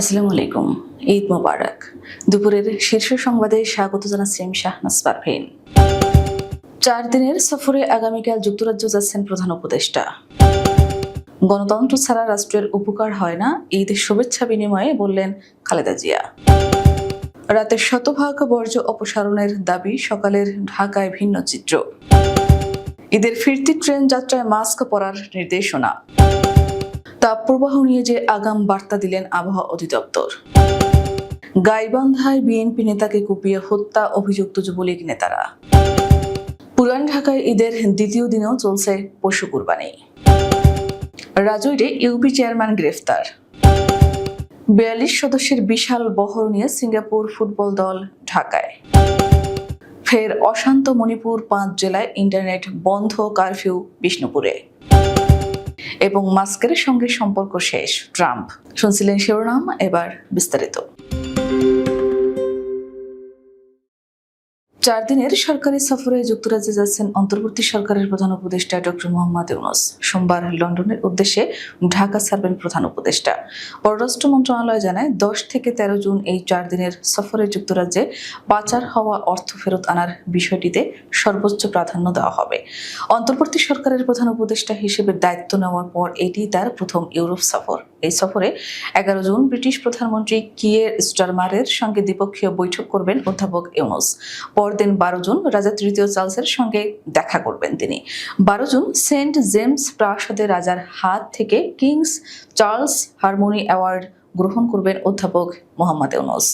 আসসালামু আলাইকুম, ঈদ মোবারক। দুপুরের শীর্ষ সংবাদে স্বাগত জানাচ্ছি আমি শাহনাজ পারভীন চার দিনের সফরে আগামীকাল যুক্তরাজ্য যাচ্ছেন প্রধান উপদেষ্টা। গণতন্ত্র ছাড়া রাষ্ট্রের উপকার হয় না, ঈদ শুভেচ্ছা বিনিময়ে বললেন খালেদা জিয়া। রাতে শতভাগ বর্জ্য অপসারণের দাবি সকালের ঢাকায় ভিন্ন চিত্র। ঈদের ফিরতি ট্রেন যাত্রায় মাস্ক পরার নির্দেশনা। তাপপ্রবাহ নিয়ে যে আগাম বার্তা দিলেন আবহাওয়া অধিদপ্তর। গাইবান্ধায় বিএনপি নেতাকে কুপিয়ে হত্যা অভিযুক্ত যুবলীগ নেতারা। পুরান ঢাকায় ঈদের দ্বিতীয় দিনেও চলছে পশু কুরবানি। রাজৈরে ইউপি চেয়ারম্যান গ্রেফতার। বিয়াল্লিশ সদস্যের বিশাল বহর নিয়ে সিঙ্গাপুর ফুটবল দল ঢাকায়। ফের অশান্ত মণিপুর পাঁচ জেলায় ইন্টারনেট বন্ধ কারফিউ বিষ্ণুপুরে। এবং মাস্কের সঙ্গে সম্পর্ক শেষ ট্রাম্প। শুনছিলেন শিরোনাম এবার বিস্তারিত। চার দিনের সরকারি সফরে যুক্তরাজ্যে যাচ্ছেন অন্তর্বর্তী সরকারের প্রধান উপদেষ্টা ডক্টর মোহাম্মদ ইউনুস। সোমবার লন্ডনের উদ্দেশ্যে ঢাকা ছাড়বেন প্রধান উপদেষ্টা। পররাষ্ট্র মন্ত্রণালয় জানায়, দশ থেকে তেরো জুন এই চার দিনের সফরে যুক্তরাজ্যে পাচার হওয়া অর্থ ফেরত আনার বিষয়টিতে সর্বোচ্চ প্রাধান্য দেওয়া হবে। অন্তর্বর্তী সরকারের প্রধান উপদেষ্টা হিসেবে দায়িত্ব নেওয়ার পর এটি তার প্রথম ইউরোপ সফর। এই সফরে এগারো জুন ব্রিটিশ প্রধানমন্ত্রী কিয়ের স্টারমারের সঙ্গে দ্বিপক্ষীয় বৈঠক করবেন অধ্যাপক ইউনুস। পরদিন বারো জুন রাজা তৃতীয় চার্লসের সঙ্গে দেখা করবেন তিনি। বারো জুন সেন্ট জেমস প্রাসাদে রাজার হাত থেকে কিংস চার্লস হারমোনি অ্যাওয়ার্ড গ্রহণ করবেন অধ্যাপক মোহাম্মদ ইউনুস।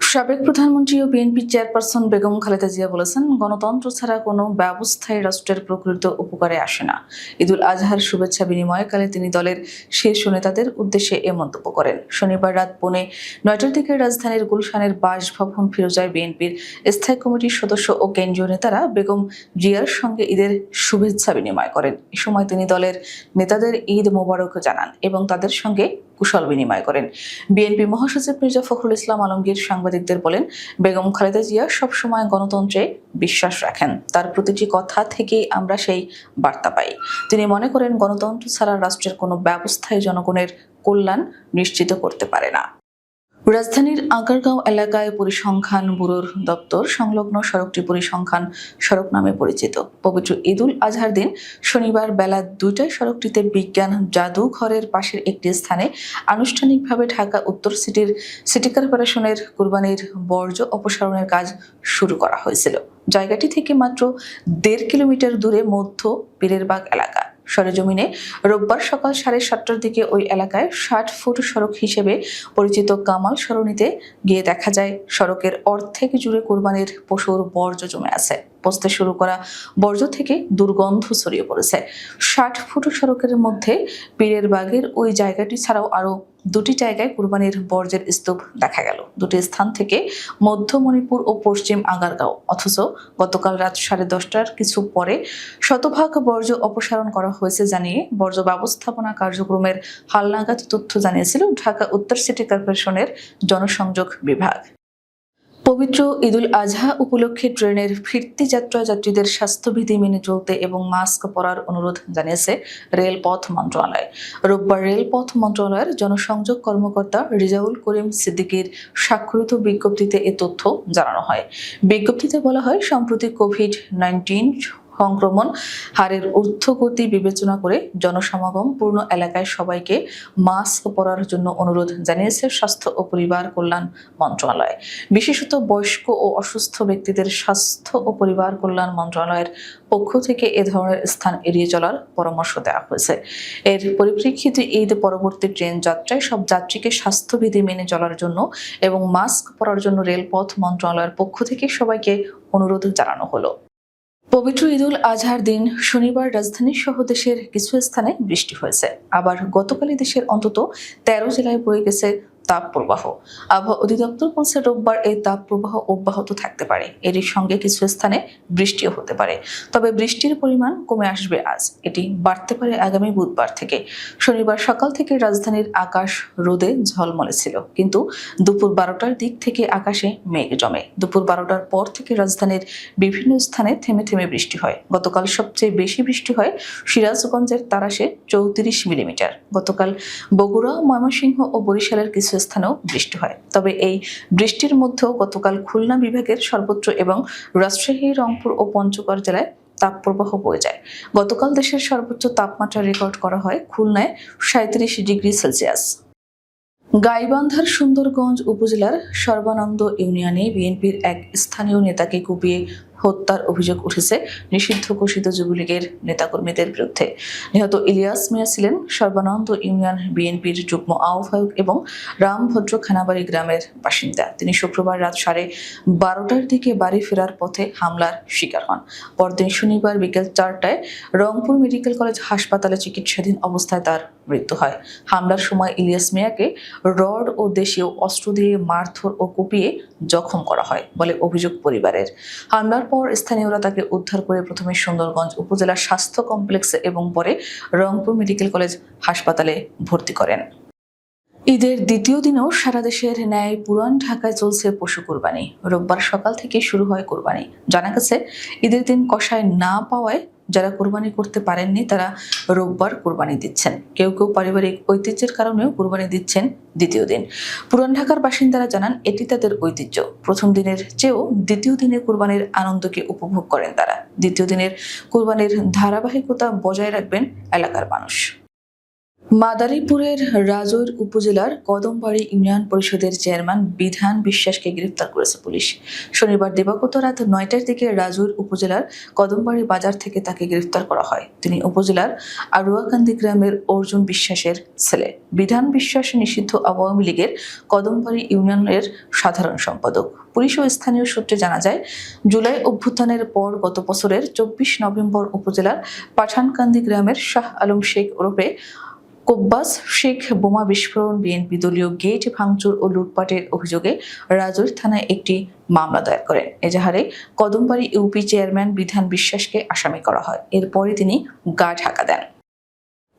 সাবেক প্রধানমন্ত্রী ও বিএনপি চেয়ারপারসন বেগম খালেদা জিয়া বলেছেন, গণতন্ত্র ছাড়া কোনো ব্যবস্থায় রাষ্ট্রের প্রকৃত উপকারে আসে না। ঈদুল আজহার শুভেচ্ছা বিনিময়কালে তিনি দলের শীর্ষ নেতাদের উদ্দেশ্যে এ মন্তব্য করেন। শনিবার রাত পৌনে নয়টার দিকে রাজধানীর গুলশানের বাসভবন ফিরোজায় বিএনপির স্থায়ী কমিটির সদস্য ও কেন্দ্রীয় নেতারা বেগম জিয়ার সঙ্গে ঈদের শুভেচ্ছা বিনিময় করেন। এ সময় তিনি দলের নেতাদের ঈদ মোবারক জানান এবং তাদের সঙ্গে কুশল বিনিময় করেন। বিএনপি মহাসচিব মির্জা ফখরুল ইসলাম আলমগীর সাংবাদিকদের বলেন, বেগম খালেদা জিয়া সবসময় গণতন্ত্রে বিশ্বাস রাখেন। তার প্রতিটি কথা থেকেই আমরা সেই বার্তা পাই। তিনি মনে করেন, গণতন্ত্র ছাড়া রাষ্ট্রের কোনো ব্যবস্থায় জনগণের কল্যাণ নিশ্চিত করতে পারে না। রাজধানীর আগারগাঁও এলাকায় পরিসংখ্যান ব্যুরোর দপ্তর সংলগ্ন সড়কটি পরিসংখ্যান সড়ক নামে পরিচিত। পবিত্র ঈদুল আজহার দিন শনিবার বেলা দুইটায় সড়কটিতে বিজ্ঞান জাদুঘরের পাশের একটি স্থানে আনুষ্ঠানিকভাবে ঢাকা উত্তর সিটির সিটি কর্পোরেশনের কুরবানির বর্জ্য অপসারণের কাজ শুরু করা হয়েছিল। জায়গাটি থেকে মাত্র দেড় কিলোমিটার দূরে মধ্য পীরেরবাগ এলাকা। সরেজমিনে রোববার সকাল সাড়ে সাতটার দিকে ওই এলাকায় ষাট ফুট সড়ক হিসেবে পরিচিত কামাল সরণিতে গিয়ে দেখা যায়। সড়কের অর্ধেক জুড়ে কোরবানির পশুর বর্জ্য জমে আছে। পচতে শুরু করা বর্জ্য থেকে দুর্গন্ধ ছড়িয়ে পড়েছে। ষাট ফুট সড়কের মধ্যে পীরের বাগের ওই জায়গাটি ছাড়াও আরও দুটি জায়গায় কুরবানির বর্জ্যের স্তূপ দেখা গেল। দুটি স্থান থেকে মধ্য মণিপুর ও পশ্চিম আগারগাঁও। অথচ গতকাল রাত সাড়ে দশটার কিছু পরে শতভাগ বর্জ্য অপসারণ করা হয়েছে জানিয়ে বর্জ্য ব্যবস্থাপনা কার্যক্রমের হালনাগাদ তথ্য জানিয়েছিল ঢাকা উত্তর সিটি কর্পোরেশনের জনসংযোগ বিভাগ। পবিত্র ঈদুল আজহা উপলক্ষে ট্রেনের ফিরতি যাত্রা যাত্রীদের স্বাস্থ্যবিধি মেনে চলতে এবং মাস্ক পরার অনুরোধ জানিয়েছে রেলপথ মন্ত্রণালয়। রোববার রেলপথ মন্ত্রণালয়ের জনসংযোগ কর্মকর্তা রিজাউল করিম সিদ্দিকির স্বাক্ষরিত বিজ্ঞপ্তিতে এ তথ্য জানানো হয়। বিজ্ঞপ্তিতে বলা হয়, সম্প্রতি কোভিড নাইন্টিন সংক্রমণ হারের ঊর্ধ্বগতি বিবেচনা করে জনসমাগম পূর্ণ এলাকায় সবাইকে মাস্ক পরার জন্য অনুরোধ জানিয়েছে স্বাস্থ্য ও পরিবার কল্যাণ মন্ত্রণালয়। বিশেষত বয়স্ক ও অসুস্থ ব্যক্তিদের স্বাস্থ্য ও পরিবার কল্যাণ মন্ত্রণালয়ের পক্ষ থেকে এ ধরনের স্থান এড়িয়ে চলার পরামর্শ দেওয়া হয়েছে। এর পরিপ্রেক্ষিতে ঈদ পরবর্তী ট্রেন যাত্রায় সব যাত্রীকে স্বাস্থ্যবিধি মেনে চলার জন্য এবং মাস্ক পরার জন্য রেলপথ মন্ত্রণালয়ের পক্ষ থেকে সবাইকে অনুরোধ জানানো হলো। পবিত্র ঈদুল আজহার দিন শনিবার রাজধানী সহ দেশের কিছু স্থানে বৃষ্টি হয়েছে। আবার গতকালই দেশের অন্তত তেরো জেলায় বয়ে গেছে তাপ প্রবাহ আবহাওয়া অধিদপ্তর বলছে, রোববার এই তাপ প্রবাহ অব্যাহত থাকতে পারে। এরই সঙ্গে কিছু স্থানে বৃষ্টিও হতে পারে। তবে বৃষ্টির পরিমাণ কমে আসবে আজ। এটি বাড়তে পারে আগামী বুধবার থেকে। শনিবার সকাল থেকে রাজধানীর আকাশ রোদে ঝলমলে ছিল। কিন্তু দুপুর বারোটার দিক থেকে আকাশে মেঘ জমে। দুপুর বারোটার পর থেকে রাজধানীর বিভিন্ন স্থানে থেমে থেমে বৃষ্টি হয়। গতকাল সবচেয়ে বেশি বৃষ্টি হয় সিরাজগঞ্জের তারাশে চৌত্রিশ মিলিমিটার। গতকাল বগুড়া, ময়মনসিংহ ও বরিশালের কিছু স্থানেও বৃষ্টি হয়। তবে এই বৃষ্টির মধ্যেও গতকাল খুলনা বিভাগের সর্বত্র এবং রাজশাহী, রংপুর ও পঞ্চগড় জেলায় তাপপ্রবাহ বয়ে যায়। গতকাল দেশের সর্বোচ্চ তাপমাত্রা রেকর্ড করা হয় খুলনায় সাঁত্রিশ ডিগ্রি সেলসিয়াস। গাইবান্ধার সুন্দরগঞ্জ উপজেলার সর্বানন্দ ইউনিয়নে বিএনপির এক স্থানীয় নেতাকে কুপিয়ে হত্যার অভিযোগ উঠেছে নিষিদ্ধ ঘোষিত যুবলীগের নেতাকর্মীদের বিরুদ্ধে। নিহত ইলিয়াস মিয়া ছিলেন সর্বানন্দ ইউনিয়ন বিএনপির যুগ্ম আহ্বায়ক এবং রামভদ্র খানাবাড়ি গ্রামের বাসিন্দা। তিনি শুক্রবার রাত সাড়ে বারোটার দিকে বাড়ি ফেরার পথে হামলার শিকার হন। পরদিন শনিবার বিকেল চারটায় রংপুর মেডিকেল কলেজ হাসপাতালে চিকিৎসাধীন অবস্থায় তার মৃত্যু হয়। হামলার সময় ইলিয়াস মিয়াকে রড ও দেশীয় অস্ত্র দিয়ে মারধর ও কুপিয়ে জখম করা হয় বলে অভিযোগ পরিবারের। হামলার পর স্থানীয়রা তাকে উদ্ধার করে প্রথমে সুন্দরগঞ্জ উপজেলা স্বাস্থ্য কমপ্লেক্সে এবং পরে রংপুর মেডিকেল কলেজ হাসপাতালে ভর্তি করেন। ঈদের দ্বিতীয় দিনেও সারা দেশের ন্যায় পুরান ঢাকায় চলছে পশু কোরবানি। রোববার সকাল থেকে শুরু হয় কোরবানি। জানা গেছে, ঈদের দিন কষায় না পাওয়ায় যারা কোরবানি করতে পারেননি, তারা রোববার কোরবানি দিচ্ছেন। কেউ কেউ পারিবারিক ঐতিহ্যের কারণেও কোরবানি দিচ্ছেন দ্বিতীয় দিন। পুরান ঢাকার বাসিন্দারা জানান, এটি তাদের ঐতিহ্য। প্রথম দিনের চেয়েও দ্বিতীয় দিনে কোরবানির আনন্দকে উপভোগ করেন তারা। দ্বিতীয় দিনের কোরবানির ধারাবাহিকতা বজায় রাখবেন এলাকার মানুষ। মাদারীপুরের রাজৈর উপজেলার কদমবাড়ি ইউনিয়ন পরিষদের চেয়ারম্যান বিধান বিশ্বাসকে গ্রেফতার করেছে পুলিশ। শনিবার দিবাগত রাত নয়টার দিকে রাজৈর উপজেলার কদমবাড়ি বাজার থেকে তাকে গ্রেফতার করা হয়। তিনি উপজেলার আড়ুয়াকান্দি গ্রামের অর্জুন বিশ্বাসের ছেলে। বিধান বিশ্বাস নিষিদ্ধ আওয়ামী লীগের কদমবাড়ি ইউনিয়নের সাধারণ সম্পাদক। পুলিশ ও স্থানীয় সূত্রে জানা যায়, জুলাই অভ্যুত্থানের পর গত বছরের চব্বিশ নভেম্বর উপজেলার পাঠানকান্দি গ্রামের শাহ আলম শেখ ওরফে কোব্বাস, শেখ বোমা বিস্ফোরণ, বিএনপি দলীয় গেট ভাঙচুর ও লুটপাটের অভিযোগে রাজৈর থানায় একটি মামলা দায়ের করেন। এজাহারে কদমবাড়ি ইউপি চেয়ারম্যান বিধান বিশ্বাসকে আসামি করা হয়। এরপরে তিনি গা ঢাকা দেন।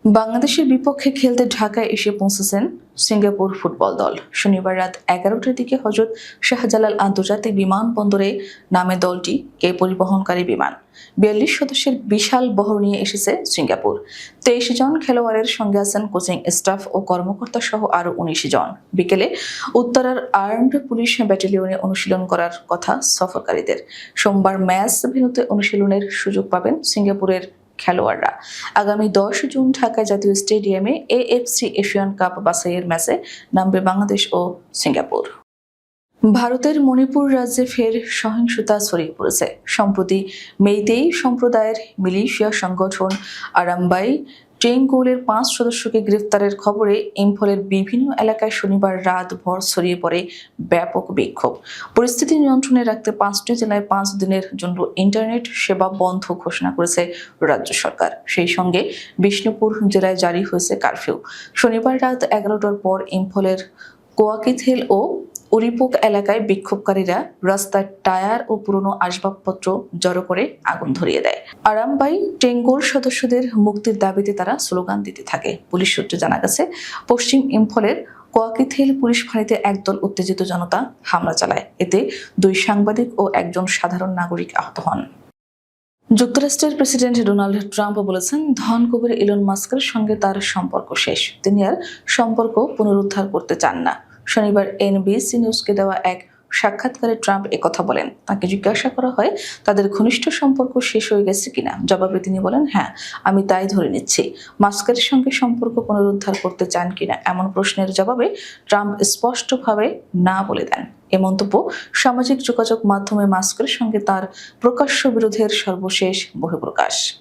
বাংলাদেশের বিপক্ষে খেলতে ঢাকায় এসে পৌঁছেছেন সিঙ্গাপুর ফুটবল দল। শনিবার রাত এগারোটার দিকে হজরত শাহজালাল আন্তর্জাতিক বিমানবন্দরে নামে দলটি কে পরিবহনকারী বিমান। বিয়াল্লিশ সদস্যের বিশাল বহর নিয়ে এসেছে সিঙ্গাপুর। তেইশ জন খেলোয়াড়ের সঙ্গে আছেন কোচিং স্টাফ ও কর্মকর্তা সহ আরও উনিশ জন। বিকেলে উত্তরার আর্মড পুলিশ ব্যাটালিয়নে অনুশীলন করার কথা সফরকারীদের। সোমবার ম্যাচ ভেন্যুতে অনুশীলনের সুযোগ পাবেন সিঙ্গাপুরের খেলোয়াড়রা। আগামী দশ জুন ঢাকা জাতীয় স্টেডিয়ামে এএফসি এশিয়ান কাপ বাসাইয়ের ম্যাচে নামবে বাংলাদেশ ও সিঙ্গাপুর। ভারতের মণিপুর রাজ্যে ফের সহিংসতা ছড়িয়ে পড়েছে। সম্প্রতি মেইতেই সম্প্রদায়ের মিলিশিয়া সংগঠন আরামবাই ট্রেঙ্গোলের পাঁচ সদস্যকে গ্রেফতারের খবরে ইম্ফলের বিভিন্ন এলাকায় শনিবার রাত ভর ছড়িয়ে পড়ে ব্যাপক বিক্ষোভ। পরিস্থিতি নিয়ন্ত্রণে রাখতে পাঁচটি জেলায় পাঁচ দিনের জন্য ইন্টারনেট সেবা বন্ধ ঘোষণা করেছে রাজ্য সরকার। সেই সঙ্গে বিষ্ণুপুর জেলায় জারি হয়েছে কারফিউ। শনিবার রাত এগারোটার পর ইম্ফলের কোয়াকিথেল ও উরিপোক এলাকায় বিক্ষোভকারীরা রাস্তার টায়ার ও পুরনো আসবাবপত্র জড়ো করে আগুন ধরিয়ে দেয়। আরামবাই টেঙ্গোর সদস্যদের মুক্তির দাবিতে তারা স্লোগান দিতে থাকে। পুলিশ সূত্রে জানা গেছে, পশ্চিম ইম্ফলের কোয়াকিথেল পুলিশ ফাঁড়িতে একদল উত্তেজিত জনতা হামলা চালায়। এতে দুই সাংবাদিক ও একজন সাধারণ নাগরিক আহত হন। যুক্তরাষ্ট্রের প্রেসিডেন্ট ডোনাল্ড ট্রাম্প বলেছেন, ধন কুবের ইলন মাস্কের সঙ্গে তার সম্পর্ক শেষ। তিনি আর সম্পর্ক পুনরুদ্ধার করতে চান না। শনিবার এনবিসি নিউজকে দেওয়া এক সাক্ষাৎকারে ট্রাম্প একথা বলেন। তাকে জিজ্ঞাসা করা হয়, তাদের ঘনিষ্ঠ সম্পর্ক শেষ হয়ে গেছে কিনা? জবাবে তিনি বলেন হ্যাঁ আমি তাই ধরে নিচ্ছি। মাস্কের সঙ্গে সম্পর্ক পুনরুদ্ধার করতে চান কিনা? এমন প্রশ্নের জবাবে ট্রাম্প স্পষ্টভাবে না বলে দেন। এ মন্তব্য সামাজিক যোগাযোগ মাধ্যমে মাস্কের সঙ্গে তার প্রকাশ্য বিরোধের সর্বশেষ বহিঃপ্রকাশ।